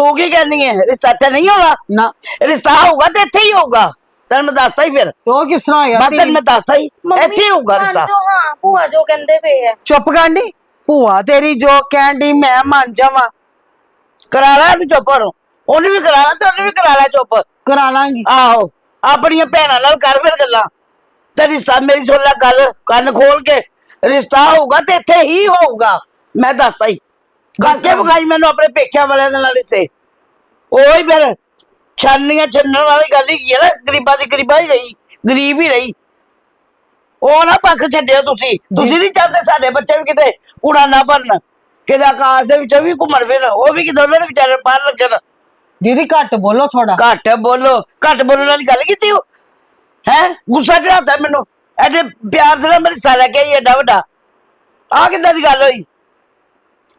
ਤੂੰ ਕੀ ਕਰਨੀ ਹੈ? ਰਿਸ਼ਤਾ ਤੇ ਨਹੀਂ ਹੋਣਾ? ਨਾ। ਰਿਸ਼ਤਾ ਹੋਊਗਾ ਤੇ ਇੱਥੇ ਹੀ ਹੋਊਗਾ। ਤੈਨੂੰ ਮੈਂ ਦੱਸਤਾ ਹੀ ਫਿਰ। ਤੇ ਕਿਸ ਤਰ੍ਹਾਂ ਹੋਏਗਾ? ਬਸ ਤੈਨੂੰ ਮੈਂ ਦੱਸਤਾ ਹੀ। ਇੱਥੇ ਹੀ ਹੋਊਗਾ ਮੰਨ ਰਿਸ਼ਤਾ। ਹਾਂ ਭੂਆ ਜੋ ਕਹਿੰਦੇ ਪਏ ਆ। ਚੁੱਪ ਕਰਨੀ ਭੂਆ ਤੇਰੀ ਜੋ ਕਹਿੰਦੀ ਮੈਂ ਮੰਨ ਜਾਵਾਂ। ਕਰਾ ਲੈ ਇਹਨੂੰ ਚੁੱਪ ਕਰੋ ਉਹਨੂੰ ਵੀ ਕਰਾ ਲੈ ਤੇ ਉਹਨੂੰ ਵੀ ਕਰਾ ਲੈ ਚੁੱਪ। ਕਰਾ ਲਾਂਗੀ। ਆਹੋ ਆਪਣੀਆਂ ਭੈਣਾਂ ਨਾਲ ਕਰ ਫਿਰ ਗੱਲਾਂ। ਤੇ ਰਿਸ਼ਤਾ ਮੇਰੀ ਸੁਣ ਲੈ ਗੱਲ ਕੰਨ ਖੋਲ ਕੇ। ਰਿਸ਼ਤਾ ਹੋਊਗਾ ਤੇ ਇੱਥੇ ਹੀ ਹੋਊਗਾ। ਮੈਂ ਦੱਸਤਾ ਹੀ। ਕਰਕੇ ਵਿਖਾਈ ਮੈਨੂੰ ਆਪਣੇ ਪੇਕਿਆਂ ਵਾਲਿਆਂ ਦੇ ਨਾਲ ਰਿਸ਼ਤੇ ਉਹੀ ਫਿਰ ਛਾਨੀਆਂ ਛੰਨਣ ਵਾਲੀ ਗੱਲ ਹੀ ਹੈ ਨਾ ਗਰੀਬਾਂ ਦੀ ਗਰੀਬਾਂ ਹੀ ਰਹੀ ਗਰੀਬ ਹੀ ਰਹੀ। ਉਹ ਨਾ ਪੱਖ ਛੱਡਿਓ ਤੁਸੀਂ। ਤੁਸੀਂ ਨਹੀਂ। ਚਾਹਦੇ ਸਾਡੇ ਬੱਚੇ ਵੀ ਕਿਤੇ ਉੜਾ ਨਾ ਭਰਨ ਕਿਤੇ ਆਕਾਸ਼ ਦੇ ਵਿੱਚ ਵੀ ਘੁੰਮਣ ਫਿਰਨ ਉਹ ਵੀ ਕਿਤੇ ਉਹਨਾਂ ਦੇ ਵਿਚਾਰੇ ਬਾਹਰ ਲੱਗਣ। ਦੀਦੀ ਘੱਟ ਬੋਲੋ ਥੋੜਾ ਘੱਟ ਬੋਲੋ ਘੱਟ ਬੋਲਣ ਵਾਲੀ ਗੱਲ ਕੀਤੀ ਉਹ? ਹੈ? ਗੁੱਸਾ ਚੜਾਤਾ ਮੈਨੂੰ। ਐਡੇ ਪਿਆਰ ਦੇ ਨਾਲ ਮੇਰੀ ਸਾਲਾ ਕੇ ਏਡਾ ਵੱਡਾ। ਆ ਕਿੱਦਾਂ ਦੀ ਗੱਲ ਹੋਈ?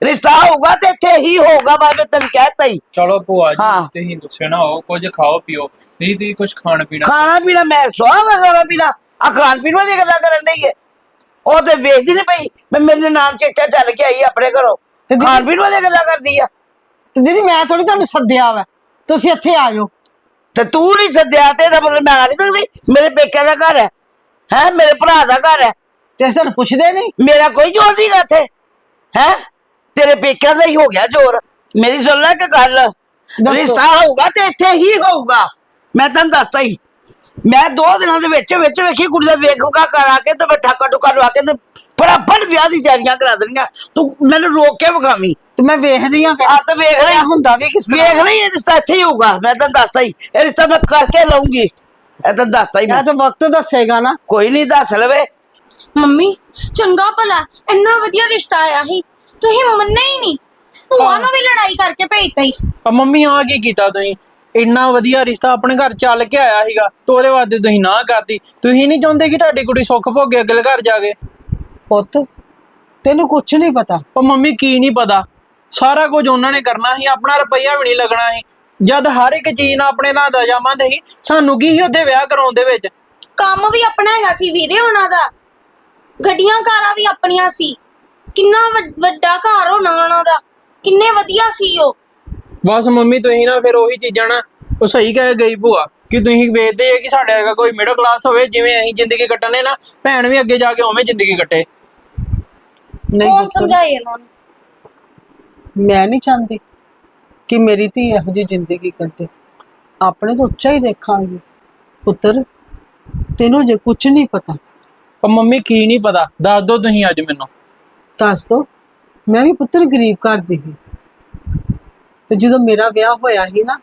ਰਿਸ਼ਤਾ ਹੋਊਗਾ ਤੇ ਇੱਥੇ ਹੀ ਹੋਊਗਾ ਬਾਅਦ ਵਿੱਚ ਤੈਨੂੰ ਕਹਿਤਾ ਹੀ ਚਲੋ ਭੂਆ ਹਾਂ। ਜੀ ਤੁਸੀਂ ਗੁੱਸੇ ਨਾ ਹੋ ਕੁਝ ਖਾਓ ਪੀਓ ਨਹੀਂ ਤੁਸੀਂ ਕੁਝ ਖਾਣ ਪੀਣਾ ਖਾਣਾ ਪੀਣਾ ਮੈਂ ਸਵਾਹ ਵਗਾਣਾ ਪੀਣਾ ਆ ਖਾਣ ਪੀਣ ਵਾਲੀ ਗੱਲਾਂ ਕਰਨ ਨਹੀਂ ਹੈ ਉਹ ਤੇ ਵੇਚਦੀ ਨਹੀਂ ਪਈ ਮੈਂ ਮੇਰੇ ਨਾਮ ਚੇਚਾ ਚੱਲ ਕੇ ਆਈ ਆਪਣੇ ਘਰੋਂ ਤੇ ਦੀਦੀ- ਖਾਣ ਪੀਣ ਵਾਲੀ ਗੱਲਾਂ ਕਰਦੀ ਆ ਤੇ ਦੀਦੀ ਮੈਂ ਥੋੜੀ ਤੁਹਾਨੂੰ ਸੱਦਿਆ ਵਾ ਤੁਸੀਂ ਇੱਥੇ ਆ ਜਾਓ ਤੇ ਤੂੰ ਨਹੀਂ ਸੱਦਿਆ ਤੇ ਇਹਦਾ ਮਤਲਬ ਮੈਂ ਆ ਨਹੀਂ ਸਕਦੀ ਮੇਰੇ ਪੇਕਿਆਂ ਦਾ ਘਰ ਹੈ ਹੈ ਮੇਰੇ ਭਰਾ ਦਾ ਘਰ ਹੈ ਤੇ ਅਸੀਂ ਤੁਹਾਨੂੰ ਪੁੱਛਦੇ ਨਹੀਂ ਮੇਰਾ ਕੋਈ ਜ਼ੋਰ ਨਹੀਂ ਗਾ ਇੱਥੇ ਹੈ ਤੇਰੇ ਪੇਕਿਆਂ ਦਾ ਹੀ ਹੋ ਗਿਆ ਜ਼ੋਰ। ਮੇਰੀ ਸੁਣ ਲੈ ਕਿ ਗੱਲ। ਦੱਸੋ। ਰਿਸ਼ਤਾ ਹੋਊਗਾ ਤੇ ਇੱਥੇ ਹੀ ਹੋਊਗਾ। ਮੈਂ ਤੈਨੂੰ ਦੱਸਤਾ ਹੀ। ਮੈਂ ਦੋ ਦਿਨਾਂ ਦੇ ਵਿੱਚ ਵਿੱਚ ਵੇਖੀ ਕੁੜੀ ਦਾ ਵੇਖ ਕਾ ਕਰਾ ਕੇ ਤੇ ਮੈਂ ਠਾਕਾ ਟੁਕਾ ਲਵਾ ਕੇ ਤੇ ਫਟਾਫਟ ਵਿਆਹ ਦੀ ਤਿਆਰੀਆਂ ਕਰਾ ਦੇਣੀਆਂ। ਤੂੰ ਮੈਨੂੰ ਰੋਕ ਕੇ ਵਿਖਾਵੀਂ। ਤੇ ਮੈਂ ਵੇਖਦੀ ਆ ਆ ਤਾਂ ਵੇਖ ਲਈ ਹੁੰਦਾ ਵੀ ਕਿਸ ਤਰ੍ਹਾਂ। ਵੇਖ ਲਈ ਇਹ ਰਿਸ਼ਤਾ ਇੱਥੇ ਹੀ ਹੋਊਗਾ। ਮੈਂ ਤੈਨੂੰ ਦੱਸਤਾ ਹੀ। ਇਹ ਰਿਸ਼ਤਾ ਮੈਂ ਕਰਕੇ ਲਾਉਂਗੀ ਇਹ ਤਾਂ ਦੱਸਤਾ ਹੀ ਮੈਂ। ਇਹ ਤਾਂ ਵਕਤ ਦੱਸੇਗਾ ਨਾ। ਕੋਈ ਨਹੀਂ ਦੱਸ ਲਵੇ। ਮੰਮੀ ਚੰਗਾ ਭਲਾ। ਇੰਨਾ ਵਧੀਆ ਰਿਸ਼ਤਾ ਆਇਆ ਸੀ। ਤੁਸੀਂ ਮੰਨੇ ਹੀ ਨਹੀਂ। ਭੂਆ ਨੂੰ ਵੀ ਲੜਾਈ ਕਰਕੇ ਭੇਜਤਾ ਹੀ। ਪਰ ਮੰਮੀ ਆ ਕੀ ਕੀਤਾ ਤੁਸੀਂ? ਇੰਨਾ ਵਧੀਆ ਰਿਸ਼ਤਾ ਆਪਣੇ ਘਰ ਚੱਲ ਕੇ ਆਇਆ ਸੀਗਾ ਤੇ ਉਹਦੇ ਵਾਸਤੇ ਤੁਸੀਂ ਨਾ ਕਰਦੀ ਤੁਸੀਂ ਨਹੀਂ ਚਾਹੁੰਦੇ ਕਿ ਤੁਹਾਡੀ ਕੁੜੀ ਸੁੱਖ ਭੋਗੇ ਅਗਲੇ ਘਰ ਜਾ ਕੇ ਪੁੱਤ ਤੈਨੂੰ ਕੁਝ ਨਹੀਂ ਪਤਾ। ਪਰ ਮੰਮੀ ਕੀ ਨਹੀਂ ਪਤਾ? ਸਾਰਾ ਕੁਝ ਉਹਨਾਂ ਨੇ ਕਰਨਾ ਸੀ ਆਪਣਾ ਰੁਪਈਆ ਵੀ ਨਹੀਂ ਲੱਗਣਾ ਸੀ। ਜਦ ਹਰ ਇੱਕ ਚੀਜ਼ ਨਾਲ ਆਪਣੇ ਨਾਲ ਰਜਾਮੰਦ ਸੀ ਸਾਨੂੰ ਕੀ ਸੀ ਉੱਥੇ ਵਿਆਹ ਕਰਾਉਣ ਦੇ ਵਿੱਚ? ਕੰਮ ਵੀ ਆਪਣਾ ਹੈਗਾ ਸੀ ਵੀਰੇ ਉਹਨਾਂ ਦਾ। ਗੱਡੀਆਂ ਕਾਰਾਂ ਵੀ ਆਪਣੀਆਂ ਸੀ। ਕਿੰਨਾ ਵੱਡ- ਵੱਡਾ ਘਰ ਹੋਣਾ ਉਹਨਾਂ ਦਾ? ਕਿੰਨੇ ਵਧੀਆ ਸੀ ਉਹ। ਬਸ ਮੰਮੀ ਤੁਸੀਂ ਨਾ ਫਿਰ ਉਹੀ ਚੀਜ਼ਾਂ ਨਾ ਉਹ ਸਹੀ ਕਹਿ ਗਈ ਭੂਆ ਕਿ ਤੁਸੀਂ ਵੇਖਦੇ ਆ ਕਿ ਸਾਡੇ ਵਰਗਾ ਕੋਈ ਮਿਡਲ ਕਲਾਸ ਹੋਵੇ ਜਿਵੇਂ ਅਸੀਂ ਜ਼ਿੰਦਗੀ ਕੱਟਣੇ ਨਾ ਭੈਣ ਵੀ ਅੱਗੇ ਜਾ ਕੇ ਉਵੇਂ ਜ਼ਿੰਦਗੀ ਕੱਟੇ। ਨਹੀਂ ਕੌਣ ਪੁੱਤ ਸਮਝਾਏ ਇਹਨਾਂ ਨੂੰ? ਮੈਂ ਨਹੀਂ ਚਾਹੁੰਦੀ ਕਿ ਮੇਰੀ ਧੀ ਇਹੋ ਜਿਹੀ ਜ਼ਿੰਦਗੀ ਕੱਟੇ। ਆਪਣੇ ਤੋਂ ਉੱਚਾ ਹੀ ਦੇਖਾਂਗੀ। ਪੁੱਤਰ ਤੈਨੂੰ ਜੇ ਕੁਝ ਨਹੀਂ ਪਤਾ। ਪਰ ਮੰਮੀ ਕੀ ਨਹੀਂ ਪਤਾ? ਦੱਸ ਦਿਓ ਤੁਸੀਂ ਅੱਜ ਮੈਨੂੰ। ਦੱਸ ਦੋ। ਮੈਂ ਵੀ ਪੁੱਤਰ ਗਰੀਬ ਘਰ ਦੀ ਸੀ। ਤੇ ਜਦੋਂ ਮੇਰਾ ਵਿਆਹ ਹੋਇਆ ਸੀ ਨਾ,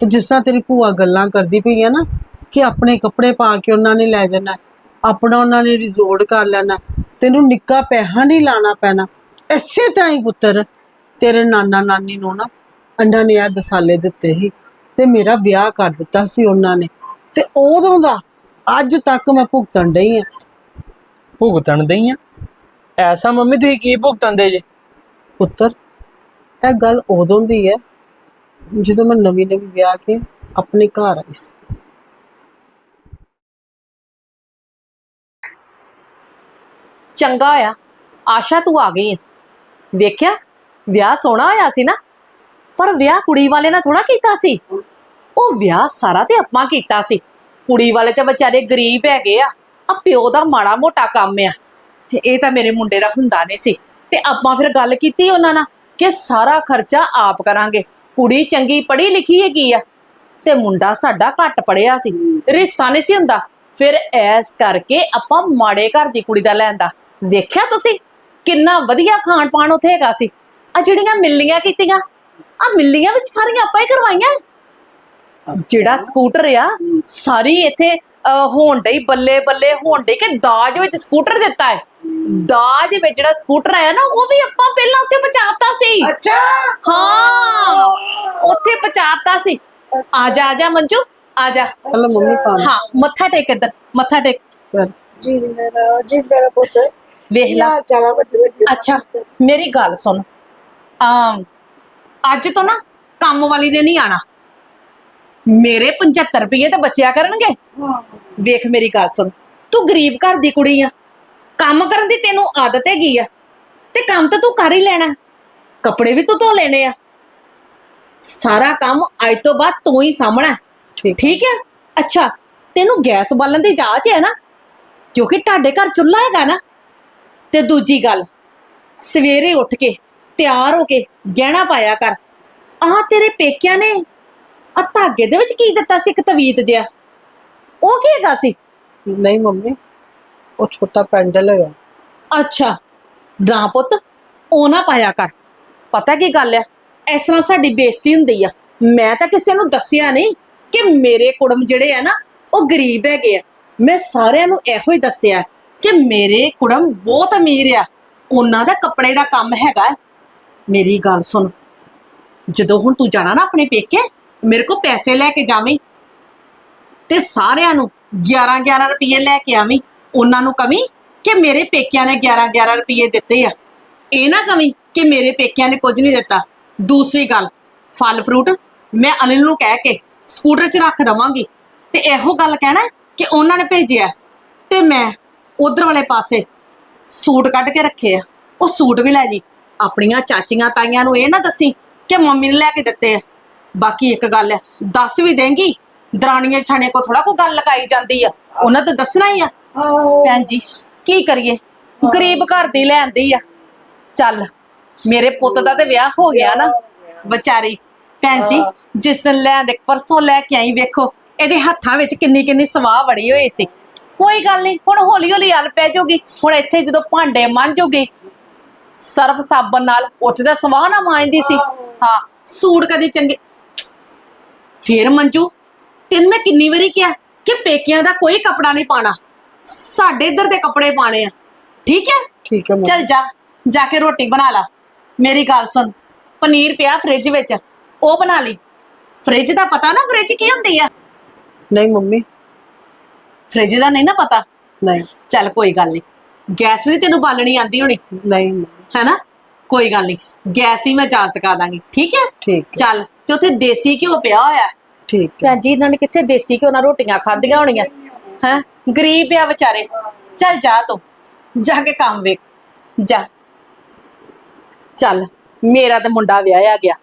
ਤੇ ਜਿਸ ਤਰ੍ਹਾਂ ਤੇਰੀ ਭੂਆ ਗੱਲਾਂ ਕਰਦੀ ਪਈ ਆ ਨਾ, ਕਿ ਆਪਣੇ ਕੱਪੜੇ ਪਾ ਕੇ ਉਹਨਾਂ ਨੇ ਲੈ ਜਾਣਾ, ਆਪਣਾ ਉਹਨਾਂ ਨੇ ਰਿਜ਼ੋਰਟ ਕਰ ਲੈਣਾ, ਤੈਨੂੰ ਨਿੱਕਾ ਪੈਸਾ ਨਹੀਂ ਲਾਣਾ ਪੈਣਾ। ਇਸੇ ਤਰ੍ਹਾਂ ਹੀ ਪੁੱਤਰ, ਤੇਰੇ ਨਾਨਾ ਨਾਨੀ ਨੂੰ ਨਾ ਅੰਡਾ ਨੇ ਆ ਦਸਾਲੇ ਦਿੱਤੇ ਸੀ ਤੇ ਮੇਰਾ ਵਿਆਹ ਕਰ ਦਿੱਤਾ ਸੀ ਉਹਨਾਂ ਨੇ। ਤੇ ਉਦੋਂ ਦਾ ਅੱਜ ਤੱਕ ਮੈਂ ਭੁਗਤਣ ਡਈ ਆ। ਭੁਗਤਣ ਦੇ ਆ? ਐਸਾ ਮੰਮੀ ਤੁਸੀਂ ਕੀ ਭੁਗਤਣ ਦੇ ਜੇ? ਪੁੱਤਰ ਇਹ ਗੱਲ ਉਦੋਂ ਦੀ ਹੈ ਜਦੋਂ ਮੈਂ ਨਵੀਂ ਨਵੀਂ ਵਿਆਹ ਕੇ ਆਪਣੇ ਘਰ ਆਈ ਸੀ। ਚੰਗਾ ਹੋਇਆ। ਆਸ਼ਾ ਤੂੰ ਆ ਗਈ ਹੈ ਵੇਖਿਆ? ਵਿਆਹ ਸੋਹਣਾ ਹੋਇਆ ਸੀ ਨਾ। ਪਰ ਵਿਆਹ ਕੁੜੀ ਵਾਲੇ ਨਾਲ ਥੋੜਾ ਕੀਤਾ ਸੀ। ਉਹ ਵਿਆਹ ਸਾਰਾ ਤੇ ਆਪਾਂ ਕੀਤਾ ਸੀ। ਕੁੜੀ ਵਾਲੇ ਤੇ ਵਿਚਾਰੇ ਗਰੀਬ ਹੈਗੇ ਆ। ਆ ਪਿਓ ਦਾ ਮਾੜਾ ਮੋਟਾ ਕੰਮ ਆ। ਤੇ ਇਹ ਤਾਂ ਮੇਰੇ ਮੁੰਡੇ ਦਾ ਹੁੰਦਾ ਨਹੀਂ ਸੀ। ਤੇ ਆਪਾਂ ਫਿਰ ਗੱਲ ਕੀਤੀ ਉਹਨਾਂ ਨਾਲ ਕਿ ਸਾਰਾ ਖਰਚਾ ਆਪ ਕਰਾਂਗੇ। ਕੁੜੀ ਚੰਗੀ ਪੜ੍ਹੀ ਲਿਖੀ ਹੈਗੀ ਆ ਤੇ ਮੁੰਡਾ ਸਾਡਾ ਘੱਟ ਪੜਿਆ ਸੀ। ਰਿਸ਼ਤਾ ਨਹੀਂ ਸੀ ਹੁੰਦਾ। ਫਿਰ ਐਸ ਕਰਕੇ ਆਪਾਂ ਮਾੜੇ ਘਰ ਦੀ ਕੁੜੀ ਦਾ ਲੈਂਦਾ। ਵੇਖਿਆ ਤੁਸੀਂ? ਕਿੰਨਾ ਵਧੀਆ ਖਾਣ ਪਾਣ ਉੱਥੇ ਹੈਗਾ ਸੀ। ਆ ਜਿਹੜੀਆਂ ਮਿਲਣੀਆਂ ਕੀਤੀਆਂ ਆ ਮਿਲਣੀਆਂ ਵਿੱਚ ਸਾਰੀਆਂ ਆਪਾਂ ਹੀ ਕਰਵਾਈਆਂ। ਜਿਹੜਾ ਸਕੂਟਰ ਆ ਸਾਰੀ ਇੱਥੇ ਹੋਣ ਡਈ ਬੱਲੇ ਬੱਲੇ ਹੋਣ ਡਈ ਕਿ ਦਾਜ ਵਿੱਚ ਸਕੂਟਰ ਦਿੱਤਾ ਹੈ। ਦਾਜ ਵਿੱਚ ਜਿਹੜਾ ਸਕੂਟਰ ਆਇਆ ਨਾ ਉਹ ਵੀ ਆਪਾਂ ਪਹਿਲਾਂ ਉੱਥੇ ਪਹੁੰਚਾਤਾ ਸੀ। ਅੱਛਾ। ਹਾਂ ਉੱਥੇ ਪਹੁੰਚਾਤਾ ਸੀ। ਆ ਜਾ ਆ ਜਾ ਮੰਜੂ ਆ ਜਾ। ਚਲੋ ਮੰਮੀ ਪਾਣੀ ਹਾਂ ਮੱਥਾ ਟੇਕ ਇੱਧਰ ਮੱਥਾ ਟੇਕ। ਜੀ ਮੇਰਾ ਜੀ ਮੇਰਾ ਪੁੱਤ। ਵੇਖ ਲਾ। ਚਲਾ ਵੱਡੀ ਵੱਡੀ? ਅੱਛਾ ਮੇਰੀ ਗੱਲ ਸੁਣ। ਆਮ ਅੱਜ ਤੋਂ ਨਾ ਕੰਮ ਵਾਲੀ ਨੇ ਨਹੀਂ ਆਣਾ। ਮੇਰੇ 75 ਰੁਪਏ ਤਾਂ ਬਚਿਆ ਕਰਨਗੇ। ਵੇਖ ਮੇਰੀ ਗੱਲ ਸੁਣ। ਤੂੰ ਗਰੀਬ ਘਰ ਦੀ ਕੁੜੀ ਆ। ਕੰਮ ਕਰਨ ਦੀ ਤੈਨੂੰ ਆਦਤ ਹੈਗੀ ਆ। ਤੇ ਕੰਮ ਤਾਂ ਤੂੰ ਕਰ ਹੀ ਲੈਣਾ। ਕੱਪੜੇ ਵੀ ਤੂੰ ਧੋ ਲੈਣੇ ਆ। ਸਾਰਾ ਕੰਮ ਅੱਜ ਤੋਂ ਬਾਅਦ ਤੂੰ ਹੀ ਸਾਹਮਣਾ ਠੀਕ। ਹੈ ਅੱਛਾ ਤੈਨੂੰ ਗੈਸ ਬਾਲਣ ਦੀ ਜਾਂਚ ਹੈ ਨਾ? ਕਿਉਂਕਿ ਤੁਹਾਡੇ ਘਰ ਚੁੱਲ੍ਹਾ ਹੈਗਾ ਨਾ। ਤੇ ਦੂਜੀ ਗੱਲ ਸਵੇਰੇ ਉੱਠ ਕੇ ਤਿਆਰ ਹੋ ਕੇ ਗਹਿਣਾ ਪਾਇਆ ਕਰ। ਆਹ ਤੇਰੇ ਪੇਕਿਆਂ ਨੇ। ਆ ਧਾਗੇ ਦੇ ਵਿੱਚ ਕੀ ਦਿੱਤਾ ਸੀ ਇੱਕ ਤਵੀਤ ਜਿਹਾ? ਉਹ ਕੀ ਹੈਗਾ ਸੀ? ਨਹੀਂ ਮੰਮੀ ਉਹ ਛੋਟਾ ਪੈਂਡਲ ਹੈਗਾ। ਅੱਛਾ। ਨਾ ਪੁੱਤ ਉਹ ਨਾ ਪਾਇਆ ਕਰ। ਪਤਾ ਕੀ ਗੱਲ ਆ? ਇਸ ਤਰ੍ਹਾਂ ਸਾਡੀ ਬੇਇੱਜ਼ਤੀ ਹੁੰਦੀ ਆ। ਮੈਂ ਤਾਂ ਕਿਸੇ ਨੂੰ ਦੱਸਿਆ ਨਹੀਂ ਕਿ ਮੇਰੇ ਕੁੜਮ ਜਿਹੜੇ ਆ ਨਾ ਉਹ ਗਰੀਬ ਹੈਗੇ ਆ। ਮੈਂ ਸਾਰਿਆਂ ਨੂੰ ਇਹੋ ਹੀ ਦੱਸਿਆ ਕਿ ਮੇਰੇ ਕੁੜਮ ਬਹੁਤ ਅਮੀਰ ਆ। ਉਹਨਾਂ ਦਾ ਕੱਪੜੇ ਦਾ ਕੰਮ ਹੈਗਾ। ਹੈ। ਮੇਰੀ ਗੱਲ ਸੁਣ। ਜਦੋਂ ਹੁਣ ਤੂੰ ਜਾਣਾ ਨਾ ਆਪਣੇ ਪੇਕੇ ਮੇਰੇ ਕੋ ਪੈਸੇ ਲੈ ਕੇ ਜਾਵੀਂ। ਤੇ ਸਾਰਿਆਂ ਨੂੰ 11 11 ਰੁਪਏ ਲੈ ਕੇ ਆਵੀਂ। ਉਹਨਾਂ ਨੂੰ ਕਵੀ ਕਿ ਮੇਰੇ ਪੇਕਿਆਂ ਨੇ 11 11 ਰੁਪਏ ਦਿੱਤੇ ਆ। ਇਹ ਨਾ ਕਵੀਂ ਕਿ ਮੇਰੇ ਪੇਕਿਆਂ ਨੇ ਕੁਝ ਨਹੀਂ ਦਿੱਤਾ। ਦੂਸਰੀ ਗੱਲ, ਫਲ ਫਰੂਟ ਮੈਂ ਅਨਿਲ ਨੂੰ ਕਹਿ ਕੇ ਸਕੂਟਰ 'ਚ ਰੱਖ ਦਵਾਂਗੀ। ਤੇ ਇਹੋ ਗੱਲ ਕਹਿਣਾ ਕਿ ਉਹਨਾਂ ਨੇ ਭੇਜਿਆ। ਤੇ ਮੈਂ ਉਧਰ ਵਾਲੇ ਪਾਸੇ ਸੂਟ ਕੱਢ ਕੇ ਰੱਖੇ ਆ। ਉਹ ਸੂਟ ਵੀ ਲੈ ਜੀ। ਆਪਣੀਆਂ ਚਾਚੀਆਂ ਤਾਈਆਂ ਨੂੰ ਇਹ ਨਾ ਦੱਸੀ ਕਿ ਮੰਮੀ ਨੇ ਲੈ ਕੇ ਦਿੱਤੇ ਆ। ਬਾਕੀ ਇੱਕ ਗੱਲ ਹੈ, ਦੱਸ ਵੀ ਦੇਂਗੀ ਦਰਾਣੀਆਂ ਛਾਣੇ ਕੋ ਥੋੜਾ ਕੋ ਗੱਲ ਲਗਾਈ ਜਾਂਦੀ ਆ। ਉਹਨਾਂ ਤੇ ਦੱਸਣਾ ਹੀ ਆ। ਭੈਣ ਜੀ ਕੀ ਕਰੀਏ? ਗਰੀਬ ਘਰ ਦੀ ਲੈਂਦੀ ਆ। ਚੱਲ ਮੇਰੇ ਪੁੱਤ ਦਾ ਤੇ ਵਿਆਹ ਹੋ ਗਿਆ ਨਾ। ਵਿਚਾਰੀ ਭੈਣ ਜੀ ਜਿਸ ਦਿਨ ਲੈਣ ਦੇ ਪਰਸੋਂ ਲੈ ਕੇ ਆਈ ਵੇਖੋ ਇਹਦੇ ਹੱਥਾਂ ਵਿੱਚ ਕਿੰਨੀ ਕਿੰਨੀ ਸਵਾਹ ਵੜੀ ਹੋਈ ਸੀ। ਕੋਈ ਗੱਲ ਨਹੀਂ ਹੁਣ ਹੌਲੀ ਹੌਲੀ ਹਲ ਪੈ ਜਾਊਗੀ। ਹੁਣ ਇੱਥੇ ਜਦੋਂ ਭਾਂਡੇ ਮਾਂਜੂਗੀ ਸਰਫ ਸਾਬਣ ਨਾਲ ਉੱਥੇ ਦਾ ਸਵਾਹ ਨਾ ਮਾਂਜਦੀ ਸੀ। ਹਾਂ ਸੂਟ ਕਦੀ ਚੰਗੇ ਫੇਰ ਮੰਜੂ ਤੈਨੂੰ ਮੈਂ ਕਿੰਨੀ ਵਾਰੀ ਕਿਹਾ ਕਿ ਪੇਕਿਆਂ ਦਾ ਕੋਈ ਕੱਪੜਾ ਨਹੀਂ ਪਾਣਾ ਸਾਡੇ ਇੱਧਰ ਦੇ ਕੱਪੜੇ ਪਾਣੇ ਆ। ਠੀਕ ਹੈ? ਠੀਕ ਹੈ ਮੰਮੀ ਚੱਲ ਜਾ ਜਾ ਕੇ ਰੋਟੀ ਬਣਾ ਲਾ। ਮੇਰੀ ਗੱਲ ਸੁਣ ਪਨੀਰ ਪਿਆ ਫ੍ਰਿਜ ਵਿੱਚ ਉਹ ਬਣਾ ਲਈ। ਫ੍ਰਿਜ ਦਾ ਪਤਾ ਨਾ ਫ੍ਰਿਜ ਕੀ ਹੁੰਦੀ ਆ? ਨਹੀਂ ਮੰਮੀ। ਫ੍ਰਿਜ ਦਾ ਨਹੀਂ ਨਾ ਪਤਾ? ਨਹੀਂ। ਚੱਲ ਕੋਈ ਗੱਲ ਨਹੀਂ। ਗੈਸ ਵੀ ਤੈਨੂੰ ਬਾਲਣੀ ਆਂਦੀ ਹੋਣੀ। ਨਹੀਂ ਮੰਮੀ, ਹੈਨਾ? ਕੋਈ ਗੱਲ ਨਹੀਂ। ਗੈਸ ਹੀ ਮੈਂ ਜਾ ਸਕਾ ਦਾਂਗੀ। ਠੀਕ ਹੈ? ਠੀਕ ਹੈ। ਚੱਲ ਤੇ ਉੱਥੇ ਦੇਸੀ ਘਿਓ ਪਿਆ ਹੋਇਆ। ਹੈ। ਠੀਕ ਹੈ। ਭੈਣ ਜੀ ਇਹਨਾਂ ਨੇ ਕਿੱਥੇ ਦੇਸੀ ਘਿਓ ਨਾਲ ਰੋਟੀਆਂ ਖਾਧੀਆਂ ਹੋਣੀਆਂ? ਹੈ? ਗਰੀਬ ਆ ਵਿਚਾਰੇ। ਚੱਲ ਜਾ ਤੂੰ। ਜਾ ਕੇ ਕੰਮ ਵੇਖ। ਜਾ। ਚੱਲ ਮੇਰਾ ਤੇ ਮੁੰਡਾ ਵਿਆਹਿਆ ਗਿਆ।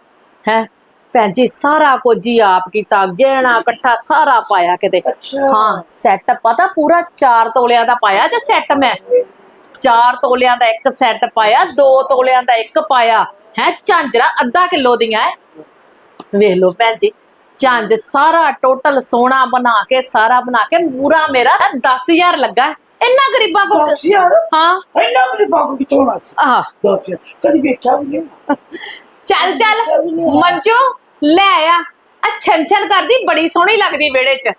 ਹੈ? ਭੈਣ ਜੀ ਸਾਰਾ ਕੁਝ ਹੀ ਆਪ ਕੀਤਾ। ਗਹਿਣਾ ਇਕੱਠਾ ਸਾਰਾ ਪਾਇਆ ਕਿਤੇ। ਹਾਂ ਸੈੱਟ ਪਤਾ ਪੂਰਾ 4 ਤੋਲਿਆਂ ਦਾ ਪਾਇਆ ਜੇ ਸੈੱਟ ਮੈਂ? 4 ਤੋਲਿਆਂ ਦਾ ਇੱਕ ਸੈੱਟ ਪਾਇਆ 2 ਤੋਲਿਆਂ ਦਾ ਇੱਕ ਪਾਇਆ। ਹੈ? ਝਾਂਜਰਾ ਅੱਧਾ ਕਿਲੋ ਦੀਆਂ ਹੈ ਵੇਖ ਲਓ ਭੈਣ ਜੀ ਝੰਜ ਸਾਰਾ ਟੋਟਲ ਸੋਨਾ ਬਣਾ ਕੇ ਸਾਰਾ ਬਣਾ ਕੇ ਪੂਰਾ ਮੇਰਾ 10000 ਲੱਗਾ। ਇੰਨਾ ਗਰੀਬਾਂ ਕੋ ਦਸ ਹਜ਼ਾਰ? ਹਾਂ। ਇੰਨਾ ਵੀ ਬਾਗੂ ਕਿਤੋਂ ਹੋਣਾ ਸੀ? ਆਹ। ਦਸ ਹਜ਼ਾਰ। ਕਦੀ ਵੇਖਿਆ ਵੀ ਨਹੀਂ? ਚੱਲ ਚੱਲ। ਮੰਜੂ ਲੈ ਆ। ਆ ਛਨ ਛਨ ਕਰਦੀ ਬੜੀ ਸੋਹਣੀ ਲੱਗਦੀ ਵਿਹੜੇ 'ਚ।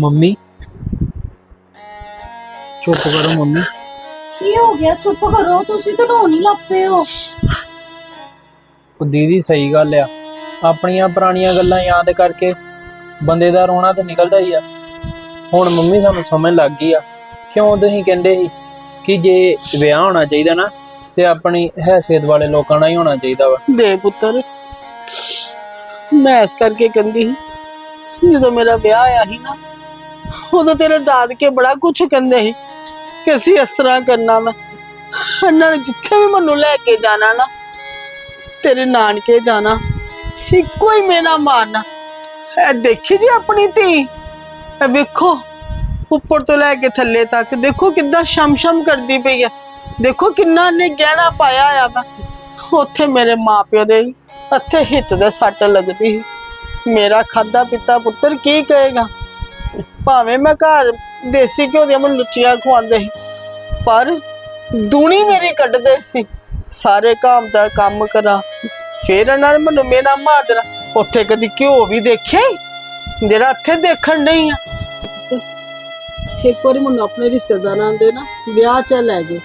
ਮੰਮੀ। ਚੁੱਪ ਕਰੋ ਮੰਮੀ। ਕੀ ਹੋ ਗਿਆ? ਚੁੱਪ ਕਰੋ। ਤੁਸੀਂ ਤਾਂ ਰੋਣ ਹੀ ਲੱਗ ਪਏ ਹੋ। ਉਹ ਦੀਦੀ ਸਹੀ ਗੱਲ ਆ। ਆਪਣੀਆਂ ਪੁਰਾਣੀਆਂ ਗੱਲਾਂ ਯਾਦ ਕਰਕੇ ਬੰਦੇ ਦਾ ਰੋਣਾ ਤਾਂ ਨਿਕਲਦਾ ਹੀ ਆ। ਹੁਣ ਮੰਮੀ ਸਾਨੂੰ ਸਮਝ ਲੱਗ ਗਈ ਆ। ਕਿਉਂ ਤੁਸੀਂ ਕਹਿੰਦੇ ਸੀ ਕਿ ਜੇ ਵਿਆਹ ਹੋਣਾ ਚਾਹੀਦਾ ਨਾ ਤੇ ਆਪਣੀ ਹੈਸੀਅਤ ਵਾਲੇ ਲੋਕਾਂ ਨਾਲ ਹੀ ਹੋਣਾ ਚਾਹੀਦਾ ਵਾ। ਦੇ ਪੁੱਤਰ ਮੈਂ ਇਸ ਕਰਕੇ ਕਹਿੰਦੀ ਸੀ ਜਦੋਂ ਮੇਰਾ ਵਿਆਹ ਆਇਆ ਸੀ ਨਾ ਉਦੋਂ ਤੇਰੇ ਦਾਦਕੇ ਬੜਾ ਕੁਝ ਕਹਿੰਦੇ ਸੀ ਕਿ ਅਸੀਂ ਇਸ ਤਰ੍ਹਾਂ ਕਰਨਾ ਵਾ। ਇਹਨਾਂ ਨੇ ਜਿੱਥੇ ਵੀ ਮੈਨੂੰ ਲੈ ਕੇ ਜਾਣਾ ਨਾ, ਤੇਰੇ ਨਾਨਕੇ ਜਾਣਾ, ਇੱਕੋ ਹੀ ਮੇਨਾ ਮਾਰਨਾ। ਇਹ ਦੇਖੀ ਜੀ ਆਪਣੀ ਧੀ? ਇਹ ਵੇਖੋ, ਉੱਪਰ ਤੋਂ ਲੈ ਕੇ ਥੱਲੇ ਤੱਕ। ਦੇਖੋ ਕਿੱਦਾਂ ਸ਼ਮ-ਸ਼ਮ ਕਰਦੀ ਪਈ ਹੈ ਦੇਖੋ ਕਿੰਨਾ ਨੇ ਗਹਿਣਾ ਪਾਇਆ ਆ ਵਾ। ਉੱਥੇ ਮੇਰੇ ਮਾਪਿਓ ਦੇ ਇੱਥੇ ਹਿੱਤ ਦੇ ਸੱਟ ਲੱਗਦੀ ਸੀ। ਮੇਰਾ ਖਾਦਾ ਪਿੱਤਾ ਪੁੱਤਰ ਕੀ ਕਹੇਗਾ? ਭਾਵੇਂ ਮੈਂ ਘਰ ਦੇਸੀ ਘਿਓ ਦੀਆਂ ਮੈਨੂੰ ਲੁੱਚੀਆਂ ਖਵਾਉਂਦੇ ਸੀ, ਪਰ ਦੂਣੀ ਮੇਰੀ ਕੱਢਦੇ ਸੀ। ਸਾਰੇ ਕੰਮ ਦਾ ਕੰਮ ਕਰਾਂ, ਫੇਰ ਇਹਨਾਂ ਨੇ ਮੈਨੂੰ ਮੇਨਾ ਮਾਰ ਦੇਣਾ। ਉੱਥੇ ਕਦੀ ਘਿਓ ਵੀ ਦੇਖਿਆ ਈ? ਜਿਹੜਾ ਇੱਥੇ ਦੇਖਣ ਨਹੀਂ ਆ। ਇੱਕ ਵਾਰੀ ਮੈਨੂੰ ਆਪਣੇ ਰਿਸ਼ਤੇਦਾਰਾਂ ਦੇ ਨਾ ਵਿਆਹ ਚ ਲੈ ਗਏ।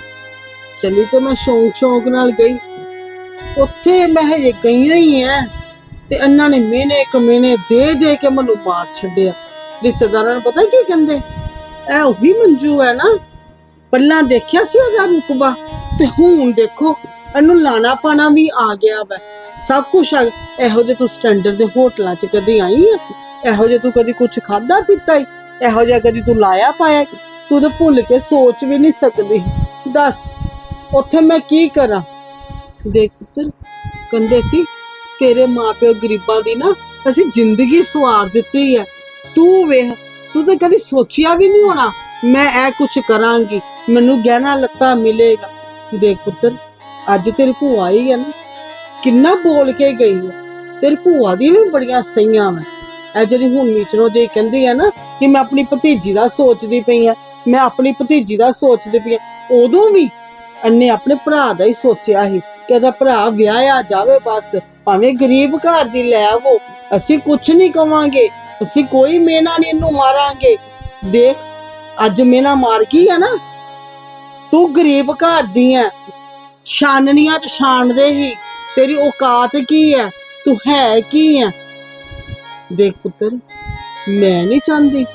ਚਲੀ ਤੇ ਮੈਂ ਸ਼ੌਂਕ ਸ਼ੌਂਕ ਨਾਲ ਗਈ। ਉੱਥੇ ਮੈਂ ਹਜੇ ਗਈਆਂ ਹੀ ਐ ਤੇ ਇਹਨਾਂ ਨੇ ਮਹੀਨੇ ਕਮੀਨੇ ਦੇ ਦੇ ਕੇ ਮੈਨੂੰ ਮਾਰ ਛੱਡਿਆ। ਰਿਸ਼ਤੇਦਾਰਾਂ ਨੂੰ ਪਤਾ ਕੀ ਕਹਿੰਦੇ? ਇਹ ਉਹੀ ਮੰਜੂ ਹੈ ਨਾ। ਪਹਿਲਾਂ ਦੇਖਿਆ ਸੀ ਉਹਦਾ ਰੁਤਬਾ? ਤੇ ਹੁਣ ਦੇਖੋ, ਇਹਨੂੰ ਲਾਣਾ ਪਾਣਾ ਵੀ ਆ ਗਿਆ ਵਾ। ਸਭ ਕੁਝ ਆ ਇਹੋ ਜਿਹੇ ਤੂੰ ਸਟੈਂਡਰਡ ਦੇ ਹੋਟਲਾਂ 'ਚ ਕਦੀ ਆਈ ਆ? ਇਹੋ ਜਿਹੇ ਤੂੰ ਕਦੀ ਕੁਝ ਖਾਦਾ ਪੀਤਾ ਈ? ਇਹੋ ਜਿਹਾ ਕਦੀ ਤੂੰ ਲਾਇਆ ਪਾਇਆ ਤੂੰ ਤਾਂ ਭੁੱਲ ਕੇ ਸੋਚ ਵੀ ਨਹੀਂ ਸਕਦੀ। ਦੱਸ, ਉੱਥੇ ਮੈਂ ਕੀ ਕਰਾਂ? ਦੇਖ ਪੁੱਤਰ, ਕਹਿੰਦੇ ਸੀ, ਤੇਰੇ ਮਾਪਿਓ ਗਰੀਬਾਂ ਦੀ ਨਾ ਅਸੀਂ ਜ਼ਿੰਦਗੀ ਸਵਾਰ ਦਿੱਤੀ ਹੈ ਤੂੰ ਵੇਖ, ਤੂੰ ਤਾਂ ਕਦੀ ਸੋਚਿਆ ਵੀ ਨਹੀਂ ਹੋਣਾ, ਮੈਂ ਇਹ ਕੁਝ ਕਰਾਂਗੀ, ਮੈਨੂੰ ਗਹਿਣਾ ਲੱਤਾ ਮਿਲੇਗਾ। ਦੇਖ ਪੁੱਤਰ, ਅੱਜ ਤੇਰੀ ਭੂਆ ਆਈ ਹੈ ਨਾ, ਕਿੰਨਾ ਬੋਲ ਕੇ ਗਈ ਹੈ ਤੇਰੀ ਭੂਆ ਦੀ ਵੀ ਬੜੀਆਂ ਸਹੀਆਂ ਮੈਂ ਇਹ ਜਿਹੜੀ ਹੁਣ ਵਿਚਰੋ ਜੇ ਕਹਿੰਦੀ ਹੈ ਨਾ ਕਿ ਮੈਂ ਆਪਣੀ ਭਤੀਜੀ ਦਾ ਸੋਚਦੀ ਪਈ ਆ, ਮੈਂ ਆਪਣੀ ਭਤੀਜੀ ਦਾ ਸੋਚਦੀ ਪਈ ਆ, ਉਦੋਂ ਵੀ ਅੰਨੇ ਆਪਣੇ ਭਰਾ ਦਾ ਹੀ ਸੋਚਿਆ ਸੀ ਕਿ ਇਹਦਾ ਭਰਾ ਵਿਆਹਿਆ ਜਾਵੇ ਬਸ, ਭਾਵੇਂ ਗਰੀਬ ਘਰ ਦੀ ਲੈ ਆਵੋ, ਅਸੀਂ ਕੁਝ ਨਹੀਂ ਕਵਾਂਗੇ। ਅਸੀਂ ਕੋਈ ਮੇਨਾ ਨਹੀਂ ਇਹਨੂੰ ਮਾਰਾਂਗੇ। ਦੇਖ, ਅੱਜ ਮੇਨਾ ਮਾਰ ਗਈ ਹੈ ਨਾ। ਤੂੰ ਗਰੀਬ ਘਰ ਦੀ ਹੈ ਛਾਨਣੀਆਂ ਚ ਛਾਣਦੇ ਹੀ ਤੇਰੀ ਔਕਾਤ ਕੀ ਹੈ ਤੂੰ ਹੈ ਕੀ ਹੈ ਦੇਖ ਪੁੱਤਰ, ਮੈਂ ਨਹੀਂ ਚਾਹੁੰਦੀ।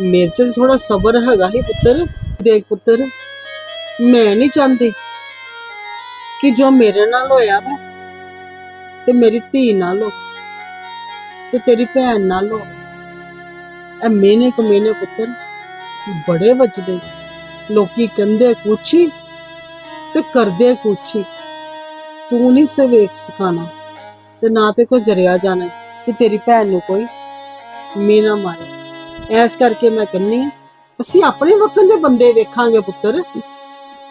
ਮੇਰੇ ਚ ਥੋੜਾ ਸਬਰ ਹੈਗਾ ਹੀ ਪੁੱਤਰ। ਦੇਖ ਪੁੱਤਰ, ਮੈਂ ਨਹੀਂ ਚਾਹੁੰਦੀ ਕਿ ਜੋ ਮੇਰੇ ਨਾਲ ਹੋਇਆ ਵਾ, ਤੇ ਮੇਰੀ ਧੀ ਨਾਲ ਹੋ ਤੇ ਤੇਰੀ ਭੈਣ ਨਾਲ ਹੋ ਇਹ ਮੇਨੇ ਕਮੇਨੇ ਪੁੱਤਰ, ਬੜੇ ਵੱਜਦੇ। ਲੋਕੀ ਕਹਿੰਦੇ ਕੁਛ ਤੇ ਕਰਦੇ ਕੁਛ ਤੂੰ ਨਹੀਂ ਸਵੇਖ ਸਿਖਾਣਾ ਤੇ ਨਾ ਤੇ ਕੋਈ ਜਰਿਆ ਜਾਣਾ ਕਿ ਤੇਰੀ ਭੈਣ ਨੂੰ ਕੋਈ ਮੀਨਾ ਮਾਰੇ। ਐਸ ਕਰਕੇ ਮੈਂ ਕਹਿੰਨੀ ਆ ਅਸੀਂ ਆਪਣੇ ਵਕਤ ਦੇ ਬੰਦੇ ਵੇਖਾਂਗੇ ਪੁੱਤਰ।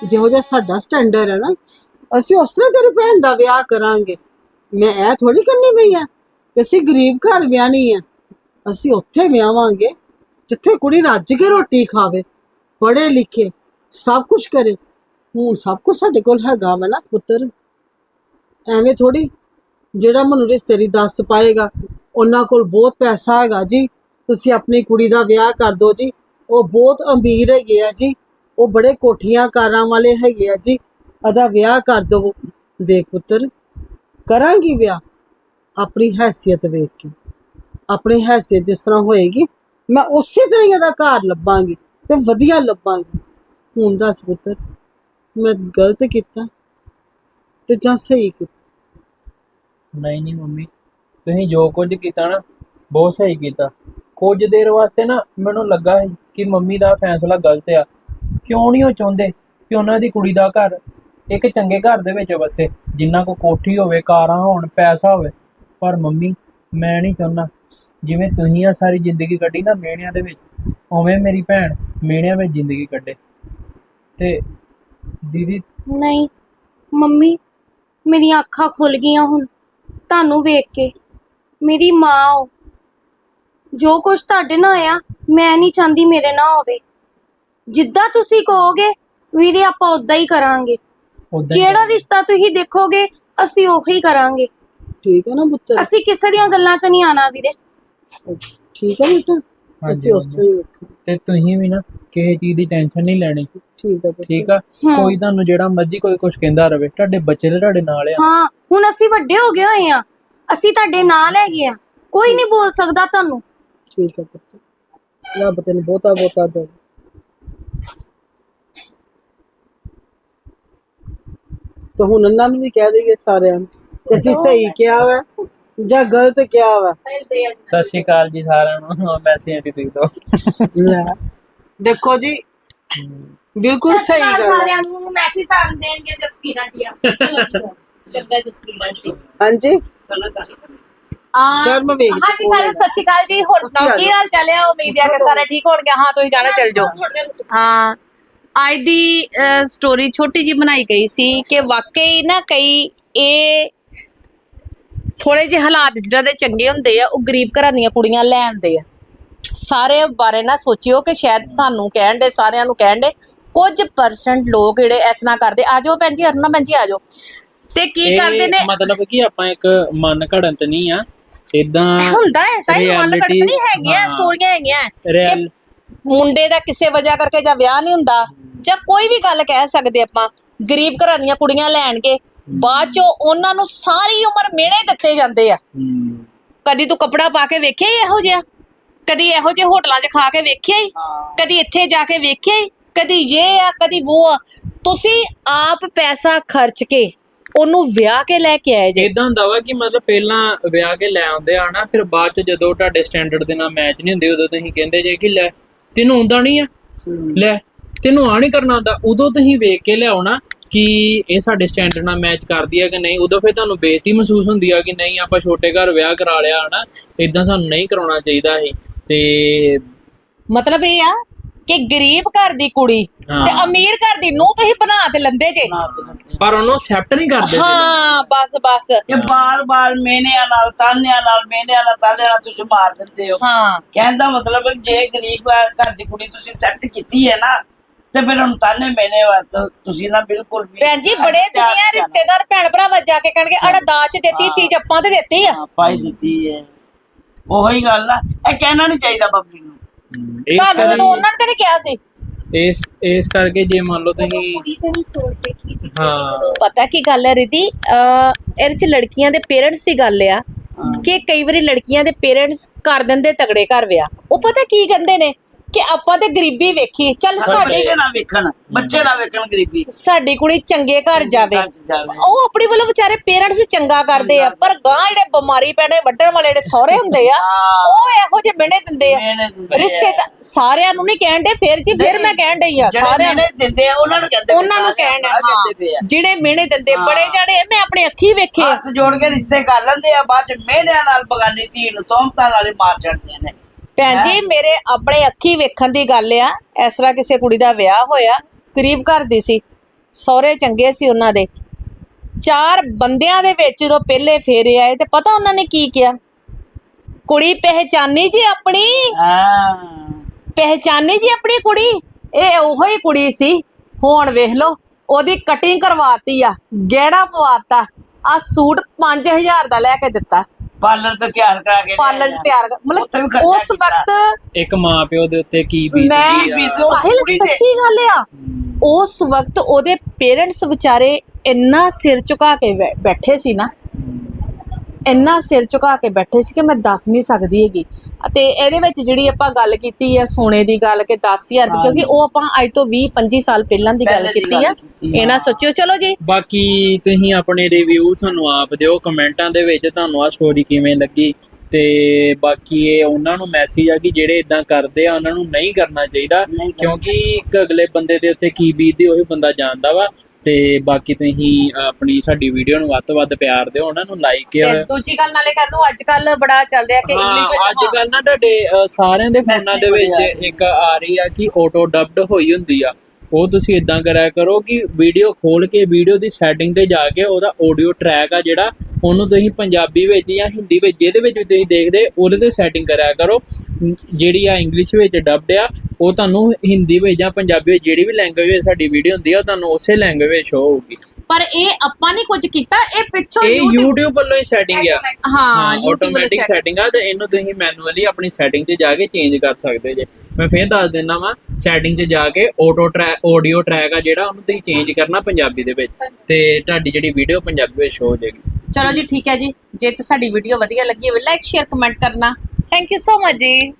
ਜਿਹੋ ਜਿਹਾ ਸਾਡਾ ਸਟੈਂਡਰਡ ਹੈ ਨਾ, ਅਸੀਂ ਉਸ ਤਰ੍ਹਾਂ ਤੇਰੀ ਭੈਣ ਦਾ ਵਿਆਹ ਕਰਾਂਗੇ। ਮੈਂ ਇਹ ਥੋੜੀ ਕਰਨੀ ਪਈ ਆ। ਕਿ ਅਸੀਂ ਗਰੀਬ ਘਰ ਵਿਆਹਣੀ ਆ ਅਸੀਂ ਉੱਥੇ ਵਿਆਹਾਂਗੇ, ਜਿੱਥੇ ਕੁੜੀ ਰੱਜ ਕੇ ਰੋਟੀ ਖਾਵੇ, ਪੜ੍ਹੇ ਲਿਖੇ, ਸਭ ਕੁਝ ਕਰੇ। ਹੁਣ ਸਭ ਕੁਝ ਸਾਡੇ ਕੋਲ ਹੈਗਾ ਵਾ ਨਾ ਪੁੱਤਰ। ਐਵੇਂ ਥੋੜੀ ਜਿਹੜਾ ਮੈਨੂੰ ਰਿਸ਼ਤੇਰੀ ਦੱਸ ਪਾਏਗਾ, ਉਹਨਾਂ ਕੋਲ ਬਹੁਤ ਪੈਸਾ ਹੈਗਾ ਜੀ। ਤੁਸੀਂ ਆਪਣੀ ਕੁੜੀ ਦਾ ਵਿਆਹ ਕਰ ਦਿਓ ਜੀ। ਉਹ ਬਹੁਤ ਅਮੀਰ ਹੈਗੇ ਆ ਜੀ। ਉਹ ਬੜੇ ਕੋਠੀਆਂ ਕਾਰਾਂ ਵਾਲੇ ਹੈਗੇ ਆ ਜੀ। ਅਦਾ ਵਿਆਹ ਕਰ ਦਿਓ ਦੇਖ ਪੁੱਤਰ, ਕਰਾਂਗੀ ਵਿਆਹ? ਆਪਣੀ ਹੈਸੀਅਤ ਵੇਖ ਕੇ। ਆਪਣੀ ਹੈਸੀਅਤ ਜਿਸ ਤਰ੍ਹਾਂ ਹੋਏਗੀ, ਮੈਂ ਉਸੇ ਤਰ੍ਹਾਂ ਦਾ ਘਰ ਲੱਭਾਂਗੀ ਤੇ ਵਧੀਆ ਲੱਭਾਂਗੀ। ਹੁਣ ਦੱਸ ਪੁੱਤਰ, ਮੈਂ ਗਲਤ ਕੀਤਾ ਤੇ ਜਾਂ ਸਹੀ ਕੀਤਾ? ਨਹੀਂ ਨਹੀਂ ਮੰਮੀ, ਤੁਸੀਂ ਜੋ ਕੁਝ ਕੀਤਾ ਨਾ, ਬਹੁਤ ਸਹੀ ਕੀਤਾ। ਕੁਝ ਦੇਰ ਵਾਸਤੇ ਨਾ ਮੈਨੂੰ ਲੱਗਾ ਸੀ ਕਿ ਮੰਮੀ ਦਾ ਫੈਸਲਾ ਗਲਤ ਆ। ਕਿਉਂ ਨਹੀਂ ਉਹ ਚਾਹੁੰਦੇ ਕਿ ਉਹਨਾਂ ਦੀ ਕੁੜੀ ਦਾ ਘਰ ਇੱਕ ਚੰਗੇ ਘਰ ਦੇ ਵਿੱਚ ਵਸੇ, ਜਿੰਨਾ ਕੋ ਕੋਠੀ ਹੋਵੇ, ਕਾਰਾਂ ਹੋਣ, ਪੈਸਾ ਹੋਵੇ। ਪਰ ਮੰਮੀ ਮੈਂ ਨਹੀਂ ਚਾਹੁੰਦਾ। ਜਿਵੇਂ ਤੁਸੀਂ ਆ ਸਾਰੀ ਜ਼ਿੰਦਗੀ ਕੱਢੀ ਨਾ ਮਿਹਣਿਆਂ ਦੇ ਵਿੱਚ ਉਵੇਂ ਮੇਰੀ ਭੈਣ ਮਿਹਣਿਆਂ ਵਿੱਚ ਜ਼ਿੰਦਗੀ ਕੱਢੇ। ਤੇ ਦੀਦੀ ਨਹੀਂ ਮੰਮੀ ਮੇਰੀਆਂ ਅੱਖਾਂ ਖੁੱਲ ਗਈਆਂ ਹੁਣ ਤੁਹਾਨੂੰ ਵੇਖ ਕੇ। ਮੇਰੀ ਮਾਂ ਹੋ ਜੋ ਕੁਝ ਤੁਹਾਡੇ ਨਾਲ ਹੋਇਆ ਮੈਂ ਨਹੀਂ ਚਾਹੁੰਦੀ ਮੇਰੇ ਨਾਲ ਹੋਵੇ। ਜਿੱਦਾਂ ਤੁਸੀਂ ਕਹੋਗੇ ਵੀਰੇ ਆਪਾਂ ਉਦਾਂ ਹੀ ਕਰਾਂਗੇ। ਉਦਾਂ ਹੀ ਜਿਹੜਾ ਰਿਸ਼ਤਾ ਤੁਸੀਂ ਦੇਖੋਗੇ ਅਸੀਂ ਉਹੀ ਕਰਾਂਗੇ। ਠੀਕ ਹੈ ਨਾ ਪੁੱਤਰ ਅਸੀਂ ਕਿਸੇ ਦੀਆਂ ਗੱਲਾਂ 'ਚ ਨਹੀਂ ਆਣਾ ਵੀਰੇ। ਠੀਕ ਹੈ ਬੇਟਾ? ਅਸੀਂ ਉਸ ਤਰ੍ਹਾਂ ਹੀ ਤੇ ਤੁਸੀਂ ਵੀ ਨਾ ਕਿਸੇ ਚੀਜ਼ ਦੀ ਟੈਨਸ਼ਨ ਨਹੀਂ ਲੈਣੀ। ਠੀਕ ਹੈ ਪੁੱਤਰ ਠੀਕ ਆ? ਕੋਈ ਤੁਹਾਨੂੰ ਜਿਹੜਾ ਮਰਜ਼ੀ ਕੋਈ ਕੁਝ ਕਹਿੰਦਾ ਰਵੇ ਤੁਹਾਡੇ ਬੱਚੇ ਤੇ ਤੁਹਾਡੇ ਨਾਲ ਆ। ਹਾਂ ਹੁਣ ਅਸੀਂ ਵੱਡੇ ਹੋ ਗਏ ਹੋਏ ਆ। ਅਸੀਂ ਤੁਹਾਡੇ ਨਾਲ ਹੈਗੇ ਆ। ਕੋਈ ਨਹੀਂ ਬੋਲ ਸਕਦਾ ਤੁਹਾਨੂੰ। ਠੀਕ ਹੈ ਪੁੱਤਰ ਰੱਬ ਤੈਨੂੰ ਬਹੁਤਾ ਬਹੁਤਾ ਦੇ। ਤਾਂ ਹੁਣ ਉਹਨਾਂ ਨੂੰ ਵੀ ਕਹਿ ਦੇਈਏ ਸਾਰਿਆਂ ਨੂੰ। ਅਸੀਂ ਸਹੀ ਕਿਹਾ ਵਾ ਜਾਂ ਗਲਤ ਕਿਹਾ ਵਾ? ਸਤਿ ਸ਼੍ਰੀ ਅਕਾਲ ਜੀ ਸਾਰਿਆਂ ਨੂੰ ਮੈਸੇਜ ਆਂਟੀ ਤੁਸੀਂ ਦੋ ਲੈ ਦੇਖੋ ਜੀ ਬਿਲਕੁਲ ਸਹੀ ਗੱਲ ਹੈ। ਸਾਰਿਆਂ ਨੂੰ ਮੈਸੇਜ ਤਾਂ ਦੇਣਗੇ ਜਸਪੀਰ ਆਂਟੀਆ ਚੰਗਾ ਜਸਪੀਰ ਆਂਟੀ। ਹਾਂਜੀ? ਆ ਚੱਲ ਮੈਂ ਵੇਖਦੀ ਹਾਂਜੀ ਸਾਰਿਆਂ ਨੂੰ ਸਤਿ ਸ਼੍ਰੀ ਅਕਾਲ ਜੀ। ਹੋਰ ਸੁਣਾਓ ਕੀ ਹਾਲ ਚਾਲ ਹੈ ਉਮੀਦ ਹੈ ਕਿ ਸਾਰੇ ਠੀਕ ਹੋਣਗੇ। ਹਾਂ ਤੁਸੀਂ ਜਾਣਾ ਚੱਲ ਜਾਓ। ਹਾਂ ਅੱਜ ਦੀ ਸਟੋਰੀ ਛੋਟੀ ਜੀ ਬਣਾਈ ਗਈ ਸੀ ਕਿ ਵਾਕਈ ਨਾ ਕਈ ਇਹ ਥੋੜੇ ਜਿਹੇ ਹਾਲਾਤ ਜਿਨ੍ਹਾਂ ਦੇ ਚੰਗੇ ਹੁੰਦੇ ਆ ਉਹ ਗਰੀਬ ਘਰਾਂ ਦੀਆਂ ਕੁੜੀਆਂ ਲੈ ਆਉਂਦੇ ਆ। ਸਾਰੇ ਬਾਰੇ ਨਾ ਸੋਚਿਓ ਕਿ ਸ਼ਾਇਦ ਸਾਨੂੰ ਕਹਿਣ ਦੇ ਸਾਰਿਆਂ ਨੂੰ ਕਹਿਣ ਦੇ ਕੁਝ ਪਰਸੈਂਟ ਲੋਕ ਜਿਹੜੇ ਇਸ ਨਾਲ ਕਰਦੇ। ਆ ਜਾਓ ਭੈਣ ਜੀ ਅਰਨਾ ਭੈਣ ਜੀ ਆ ਜਾਓ। ਤੇ ਕੀ ਕਰਦੇ ਨੇ? ਮਤਲਬ ਕਿ ਆਪਾਂ ਇੱਕ ਮਨ ਘੜਨ ਤੇ ਨਹੀਂ ਆ। ਇਦਾਂ ਹੁੰਦਾ ਹੈ ਸਹੀ ਮਨ ਕੱਢ ਨਹੀਂ ਹੈਗੀਆਂ। ਸਟੋਰੀਆਂ ਹੈਗੀਆਂ। ਕਿ ਮੁੰਡੇ ਦਾ ਕਿਸੇ ਵਜ੍ਹਾ ਕਰਕੇ ਜਾਂ ਵਿਆਹ ਨਹੀਂ ਹੁੰਦਾ ਜਾਂ ਕੋਈ ਵੀ ਗੱਲ ਕਹਿ ਸਕਦੇ ਆਪਾਂ ਗਰੀਬ ਘਰਾਂ ਦੀਆਂ ਕੁੜੀਆਂ ਲੈਣ ਕੇ ਬਾਅਦ ਚੋਂ ਉਹਨਾਂ ਨੂੰ ਸਾਰੀ ਉਮਰ ਮਿਹਣੇ ਦਿੱਤੇ ਜਾਂਦੇ ਆ। ਕਦੀ ਤੂੰ ਕਪੜਾ ਪਾ ਕੇ ਵੇਖਿਆ ਹੀ ਇਹੋ ਜਿਹਾ? ਕਦੀ ਇਹੋ ਜਿਹੇ ਹੋਟਲਾਂ 'ਚ ਖਾ ਕੇ ਵੇਖਿਆ ਹੀ? ਕਦੀ ਇੱਥੇ ਜਾ ਕੇ ਵੇਖਿਆ ਹੀ? ਕਦੀ ਇਹ ਆ ਕਦੀ ਉਹ ਆ। ਤੁਸੀਂ ਆਪ ਪੈਸਾ ਖਰਚ ਕੇ ਉਹਨੂੰ ਵਿਆਹ ਕੇ ਲੈ ਕੇ ਆਏ ਜੇ। ਇਦਾਂ ਹੁੰਦਾ ਵਾ ਕਿ ਮਤਲਬ ਪਹਿਲਾਂ ਵਿਆਹ ਕੇ ਲੈ ਆਉਂਦੇ ਆ ਨਾ ਫਿਰ ਬਾਅਦ ਚ ਜਦੋਂ ਤੁਹਾਡੇ ਸਟੈਂਡਰਡ ਦੇ ਨਾਲ ਮੈਚ ਨਹੀਂ ਹੁੰਦੇ ਉਦੋਂ ਤੁਸੀਂ ਕਹਿੰਦੇ ਜੇ ਕਿ ਲੈ ਤੈਨੂੰ ਆਉਂਦਾ ਨਹੀਂ ਆ। ਲੈ ਤੈਨੂੰ ਆ ਨਹੀਂ ਕਰਨਾ ਆਉਂਦਾ ਉਦੋਂ ਤੁਸੀਂ ਵੇਖ ਕੇ ਲਿਆਓ ਨਾ। ਕਿ ਇਹ ਸਾਡੇ ਸਟੈਂਡਰਡ ਨਾਲ ਮੈਚ ਕਰਦੀ ਆ ਕਿ ਨਹੀਂ ਉਦੋਂ ਫਿਰ ਤੁਹਾਨੂੰ ਬੇਇੱਜ਼ਤੀ ਮਹਿਸੂਸ ਹੁੰਦੀ ਆ ਕਿ ਨਹੀਂ ਆਪਾਂ ਛੋਟੇ ਘਰ ਵਿਆਹ ਕਰਾ ਲਿਆ ਹਨਾ? ਇਦਾਂ ਸਾਨੂੰ ਨਹੀਂ ਕਰਾਉਣਾ ਚਾਹੀਦਾ ਸੀ ਤੇ ਮਤਲਬ ਇਹ ਆ ਕਿ ਗਰੀਬ ਘਰ ਦੀ ਕੁੜੀ ਹਾਂ। ਤੇ ਅਮੀਰ ਘਰ ਦੀ ਨੂੰ ਤੁਸੀਂ ਬਣਾ ਤੇ ਲੰਦੇ ਜੇ। ਪਰ ਉਹਨੂੰ ਐਕਸੈਪਟ ਨਹੀਂ ਕਰਦੇ। ਹਾਂ ਬਸ ਬਸ। ਇਹ ਬਾਰ-ਬਾਰ ਮੇਨਿਆਂ ਨਾਲ ਤਾਨਿਆਂ ਨਾਲ ਮੇਨਿਆਂ ਨਾਲ ਤਾਨਿਆਂ ਨਾਲ ਤੁਸੀਂ ਮਾਰ ਦਿੰਦੇ ਹੋ। ਹਾਂ। ਕਹਿਣ ਦਾ ਮਤਲਬ ਹੈ ਜੇ ਗਰੀਬ ਘਰ ਦੀ ਕੁੜੀ ਤੁਸੀਂ ਸੈੱਟ ਕੀਤੀ ਹੈ ਨਾ ਤੇ ਫਿਰ ਹੁਣ ਤਾਨੇ ਮੈਨੇ ਵਾਸਤੇ ਤੁਸੀਂ ਨਾ ਬਿਲਕੁਲ ਵੀ ਭੈਣ ਜੀ ਬੜੇ ਦੁਨੀਆ ਰਿਸ਼ਤੇਦਾਰ ਭੈਣ ਭਰਾ ਵੱਜ ਜਾ ਕੇ ਕਹਿਣਗੇ ਅੜਾ ਦਾਜ ਚ ਦਿੱਤੀ ਚੀਜ਼ ਆਪਾਂ ਤੇ ਦਿੱਤੀ ਆ। ਹਾਂ, ਪਾਈ ਦਿੱਤੀ ਹੈ ਉਹੀ ਗੱਲ ਨਾ ਇਹ ਕਹਿਣਾ ਨਹੀਂ ਚਾਹੀਦਾ ਬੱਬੀ ਨੂੰ। ਇਸ ਤੁਹਾਨੂੰ ਉਹਨਾਂ ਨੇ ਤੇ ਨਹੀਂ ਕਿਹਾ ਸੀ? ਇਸ ਇਸ ਕਰਕੇ ਜੇ ਮੰਨ ਲਓ ਤੁਸੀਂ ਕੁੜੀ ਤੇ ਨਹੀਂ ਸੋਚਦੇ ਕਿ ਹਾਂ। ਪਤਾ ਕੀ ਗੱਲ ਹੈ ਰਿਧੀ? ਅਹ ਇਹਦੇ ਚ ਲੜਕੀਆਂ ਦੇ ਪੇਰੈਂਟਸ ਦੀ ਗੱਲ ਆ ਕਿ ਕਈ ਵਾਰੀ ਲੜਕੀਆਂ ਦੇ ਪੇਰੈਂਟਸ ਕਰ ਦਿੰਦੇ ਤਗੜੇ ਘਰ ਵਿਆਹ। ਉਹ ਪਤਾ ਕੀ ਕਹਿੰਦੇ ਨੇ? ਕਿ ਆਪਾਂ ਤੇ ਗਰੀਬੀ ਵੇਖੀ ਚੱਲ ਸਾਡੀ ਬੱਚੇ ਨਾ ਵੇਖਣ ਬੱਚੇ ਨਾ ਵੇਖਣ ਗਰੀਬੀ ਸਾਡੀ ਕੁੜੀ ਚੰਗੇ ਘਰ ਜਾਵੇ। ਉਹ ਆਪਣੀ ਵੱਲੋਂ ਵਿਚਾਰੇ ਪੇਰੈਂਟਸ ਚੰਗਾ ਕਰਦੇ ਆ ਪਰ ਗਾਂ ਜਿਹੜੇ ਬਿਮਾਰੀ ਪੈਣੇ ਵੱਢਣ ਵਾਲੇ ਜਿਹੜੇ ਸਹੁਰੇ ਹੁੰਦੇ ਆ। ਉਹ ਇਹੋ ਜਿਹੇ ਮਿਹਣੇ ਦਿੰਦੇ ਆ। ਰਿਸ਼ਤੇਦਾਰ ਸਾਰਿਆਂ ਨੂੰ ਨਹੀਂ ਕਹਿਣ ਦੇ ਫਿਰ ਜੀ ਫਿਰ ਮੈਂ ਕਹਿਣ ਡਈ ਆ ਸਾਰਿਆਂ ਨੂੰ ਦਿੰਦੇ ਆ ਉਹਨਾਂ ਨੂੰ ਕਹਿੰਦੇ ਉਹਨਾਂ ਨੂੰ ਕਹਿਣ ਹਾਂ। ਜਿਹੜੇ ਮਿਹਣੇ ਦਿੰਦੇ। ਬੜੇ ਜਾਣੇ ਮੈਂ ਆਪਣੀ ਅੱਖੀ ਵੇਖੇ। ਹੱਥ ਜੋੜ ਕੇ ਰਿਸ਼ਤੇ ਕਰ ਲੈਂਦੇ ਆ ਬਾਅਦ ਚ ਮਿਹਨਿਆਂ ਨਾਲ ਬਗਾਨੀ ਧੀ ਨੂੰ ਤੋਮਤਾਂ ਨਾਲ ਮਾਰ ਛੱਡਦੇ ਨੇ ਭੈਣ ਜੀ ਮੇਰੇ ਆਪਣੇ ਅੱਖੀ ਵੇਖਣ ਦੀ ਗੱਲ ਆ। ਇਸ ਤਰ੍ਹਾਂ ਕਿਸੇ ਕੁੜੀ ਦਾ ਵਿਆਹ ਹੋਇਆ ਗਰੀਬ ਘਰ ਦੀ ਸੀ। ਸਹੁਰੇ ਚੰਗੇ ਸੀ ਉਹਨਾਂ ਦੇ। ਚਾਰ ਬੰਦਿਆਂ ਦੇ ਵਿੱਚ ਜਦੋਂ ਪਹਿਲੇ ਫੇਰੇ ਆਏ ਤੇ ਪਤਾ ਉਹਨਾਂ ਨੇ ਕੀ ਕਿਹਾ? ਕੁੜੀ ਪਹਿਚਾਨੀ ਜੀ ਆਪਣੀ? ਹਾਂ। ਪਹਿਚਾਨੀ ਜੀ ਆਪਣੀ ਕੁੜੀ? ਇਹ ਉਹੋ ਹੀ ਕੁੜੀ ਸੀ। ਹੁਣ ਵੇਖ ਲਓ ਉਹਦੀ ਕਟਿੰਗ ਕਰਵਾਤੀ ਆ ਗਹਿਣਾ ਪਵਾਤਾ। ਆ ਸੂਟ 5000 ਦਾ ਲੈ ਕੇ ਦਿੱਤਾ। ਪਾਰਲਰ ਤੇ ਤਿਆਰ ਕਰਾ ਕੇ ਪਾਰਲਰ 'ਚ। ਤਿਆਰ ਕਰ- ਉੱਥੇ ਵੀ ਮਤਲਬ ਖਰਚਾ ਉਸ ਕੀਤਾ। ਵਕਤ ਇੱਕ ਮਾਂ ਪਿਓ ਦੇ ਉੱਤੇ ਕੀ ਬੀਤਦੀ ਮੈਂ ਆ ਸਾਹਿਲ ਕੁੜੀ ਤੇ। ਸੱਚੀ ਗੱਲ ਆ ਉਸ ਵਕਤ ਉਹਦੇ ਪੇਰੈਂਟਸ ਵਿਚਾਰੇ ਇੰਨਾ ਸਿਰ ਝੁਕਾ ਕੇ ਬੈ- ਬੈਠੇ ਸੀ ਨਾ ਇੰਨਾ ਸਿਰ ਝੁਕਾ ਕੇ ਬੈਠੇ ਸੀ ਕਿ ਮੈਂ ਦੱਸ ਨਹੀਂ ਸਕਦੀ ਹੈਗੀ। ਅਤੇ ਇਹਦੇ ਵਿੱਚ ਜਿਹੜੀ ਆਪਾਂ ਗੱਲ ਕੀਤੀ ਹੈ ਸੋਨੇ ਦੀ ਗੱਲ ਕਿ 10000 ਦੀ ਕਿਉਂਕਿ ਉਹ ਆਪਾਂ ਅੱਜ ਤੋਂ 20 25 ਸਾਲ ਪਹਿਲਾਂ ਦੀ ਗੱਲ ਕੀਤੀ ਆ। ਕੀਤੀ, ਇਹ ਨਾ ਹਾਂ। ਸੋਚਿਓ ਚਲੋ ਜੀ। ਬਾਕੀ ਤੁਸੀਂ ਆਪਣੇ ਰਿਵਿਊ ਸਾਨੂੰ ਆਪ ਦਿਓ ਕਮੈਂਟਾਂ ਦੇ ਵਿੱਚ ਤੁਹਾਨੂੰ ਆ ਸਟੋਰੀ ਕਿਵੇਂ ਲੱਗੀ। ਤੇ ਬਾਕੀ ਇਹ ਉਹਨਾਂ ਨੂੰ ਮੈਸੇਜ ਆ ਕਿ ਜਿਹੜੇ ਇਦਾਂ ਕਰਦੇ ਆ ਉਹਨਾਂ ਨੂੰ ਨਹੀਂ ਕਰਨਾ ਚਾਹੀਦਾ। ਕਿਉਂਕਿ ਇੱਕ ਅਗਲੇ ਬੰਦੇ ਦੇ ਉੱਤੇ ਕੀ ਬੀਤਦੀ ਉਹੀ ਬੰਦਾ ਜਾਣਦਾ ਵਾ। ਤੇ ਬਾਕੀ ਤੁਸੀਂ ਆਪਣੀ ਸਾਡੀ ਵੀਡੀਓ ਨੂੰ ਵੱਧ ਤੋਂ ਵੱਧ ਪਿਆਰ ਦਿਓ ਉਹਨਾਂ ਨੂੰ ਲਾਈਕ ਤੇ ਦੂਜੀ ਗੱਲ ਨਾਲੇ ਕਰ ਨੂੰ ਅੱਜ ਕੱਲ ਬੜਾ ਚੱਲ ਰਿਹਾ ਕਿ ਇੰਗਲਿਸ਼ ਵਿੱਚ ਅੱਜ ਕੱਲ ਨਾ ਤੁਹਾਡੇ ਅ, ਸਾਰਿਆਂ ਦੇ ਫੋਨਾਂ ਦੇ ਵਿੱਚ ਇੱਕ ਆ ਰਹੀ ਆ ਕਿ ਆਟੋ ਡਬਡ ਹੋਈ ਹੁੰਦੀ ਆ। ਉਹ ਤੁਸੀਂ ਇਦਾਂ ਕਰਿਆ ਕਰੋ ਕਿ ਵੀਡੀਓ ਖੋਲ ਕੇ ਵੀਡੀਓ ਦੀ ਸੈਟਿੰਗ ਤੇ ਜਾ ਕੇ ਉਹਦਾ ਆਡੀਓ ਟਰੈਕ ਆ ਜਿਹੜਾ ਉਹਨੂੰ ਤੁਸੀਂ ਪੰਜਾਬੀ ਵਿੱਚ ਜਾਂ ਹਿੰਦੀ ਵਿੱਚ ਜਿਹਦੇ ਵਿੱਚ ਵੀ ਤੁਸੀਂ ਦੇਖਦੇ ਉਹਦੇ ਤੇ ਸੈਟਿੰਗ ਕਰਿਆ ਕਰੋ। ਜਿਹੜੀ ਆ ਇੰਗਲਿਸ਼ ਵਿੱਚ ਡਬਡ ਆ ਉਹ ਤੁਹਾਨੂੰ ਹਿੰਦੀ ਵਿੱਚ ਜਾਂ ਪੰਜਾਬੀ ਵਿੱਚ ਜਿਹੜੀ ਵੀ ਲੈਂਗੁਏਜ ਵਿੱਚ ਸਾਡੀ ਵੀਡੀਓ ਹੁੰਦੀ ਆ ਉਹ ਤੁਹਾਨੂੰ ਉਸੇ ਲੈਂਗੁਏਜ ਵਿੱਚ ਸ਼ੋ ਹੋਊਗੀ। ਪਰ ਇਹ ਆਪਾਂ ਨਹੀਂ ਕੁਝ ਕੀਤਾ ਇਹ ਪਿੱਛੋਂ ਇਹ YouTube ਵੱਲੋਂ ਹੀ ਸੈਟਿੰਗ ਆ। ਹਾਂ ਆਟੋਮੈਟਿਕ ਸੈਟਿੰਗ ਆ ਤੇ ਇਹਨੂੰ ਤੁਸੀਂ ਮੈਨੂਅਲੀ ਆਪਣੀ ਸੈਟਿੰਗ 'ਚ ਜਾ ਕੇ ਚੇਂਜ ਕਰ ਸਕਦੇ ਜੇ। ਮੈਂ ਫੇਰ ਦੱਸ ਦਿੰਦਾ ਵਾਂ ਸੈਟਿੰਗ 'ਚ ਜਾ ਕੇ ਆਟੋ ਟਰੈਕ ਆਡੀਓ ਟਰੈਕ ਆ ਜਿਹੜਾ ਉਹਨੂੰ ਤੁਸੀਂ ਚੇਂਜ ਕਰਨਾ ਪੰਜਾਬੀ ਦੇ ਵਿੱਚ। ਤੇ ਤੁਹਾਡੀ ਜਿਹੜੀ ਵੀਡੀਓ ਪੰਜਾਬੀ ਵਿੱਚ ਸ਼ੋ ਹੋ ਜਾਏਗੀ। ਚਲੋ ਜੀ, ਠੀਕ ਹੈ ਜੀ। ਜੇ ਤੇ ਸਾਡੀ ਵੀਡੀਓ ਵਧੀਆ ਲੱਗੀ ਹੋਵੇ ਲਾਈਕ ਸ਼ੇਅਰ ਕਮੈਂਟ ਕਰਨਾ। ਥੈਂਕ ਯੂ ਸੋ ਮਚ ਜੀ।